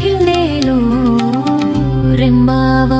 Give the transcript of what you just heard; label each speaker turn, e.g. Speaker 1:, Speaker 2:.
Speaker 1: Akhil നേലോ രംബാവ